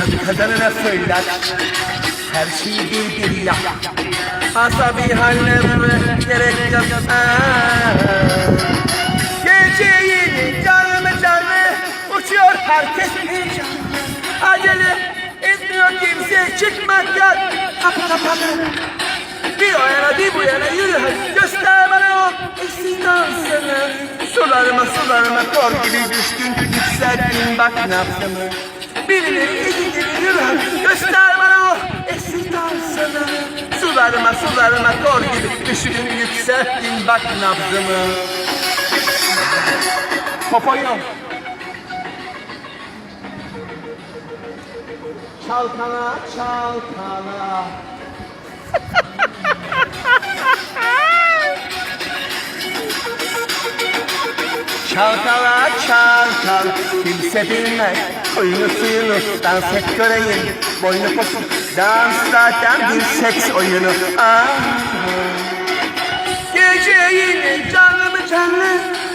Tadı kazanına söyler. Her şeyi yap Asabi hallerime gerek yok. Aa. Geceyin canlı Uçuyor herkes heyecan Acele etmiyor kimse çıkmaktan Kapı kapalı bir o yana bir bu yana yürü hadi. Göster bana o eşsiz dansını. Sularıma sularıma kor gibi düştün. Yükseldin bak nabzımı İkileri yürü hadi göster bana o eşsiz dansını. Sularıma sularıma kor gibi düştün yükselttin bak nabzımı. Popoyu Çalkala çalkala. Çalkala çalkal kimse bilmez Oyunu suyunu. Dans et göreyim. Boynu posun. Dans zaten bir seks oyunu. Aa. Gece yine canlı. Mı canlı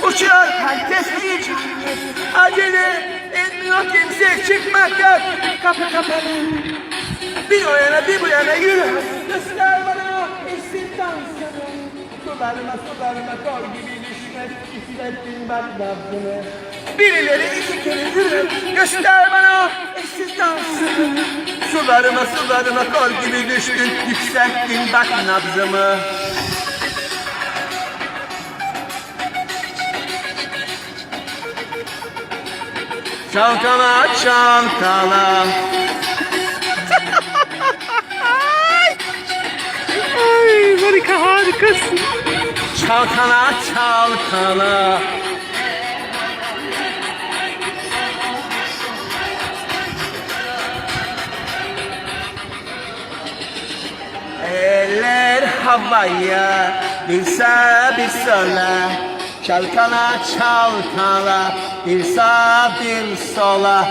Uçuyor herkes heyecanlı Acele etmiyor kimse. Çıkmaktan Kapı kapalı. Bir o yana bir bu yana yürü. Göster bana eşsiz dansını Sularıma sularıma kor gibi düşmez İflettin bak nabzını Birileri iki kere yürü Göster bana. Dansını Sularıma sularıma kor gibi düştün. Yükselttin bak nabzımı. Çalkala çalkala. Ay harika harikasın. Çalkala çalkala havaya sağa bir sola Çalkala çalkala bir sağa bir sola.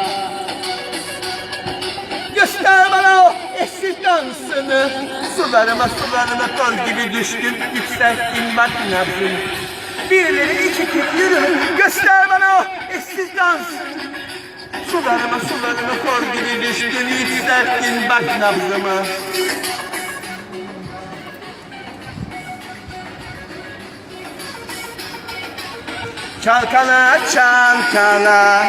Göster bana o eşsiz dansını. Sularıma sularıma kor gibi düştün Yükselttin bak nabzını Birileri iki kere yürü Göster bana o eşsiz dansını. Sularıma sularıma kor gibi düştün Yükselttin bak nabzımı Çalkala çalkala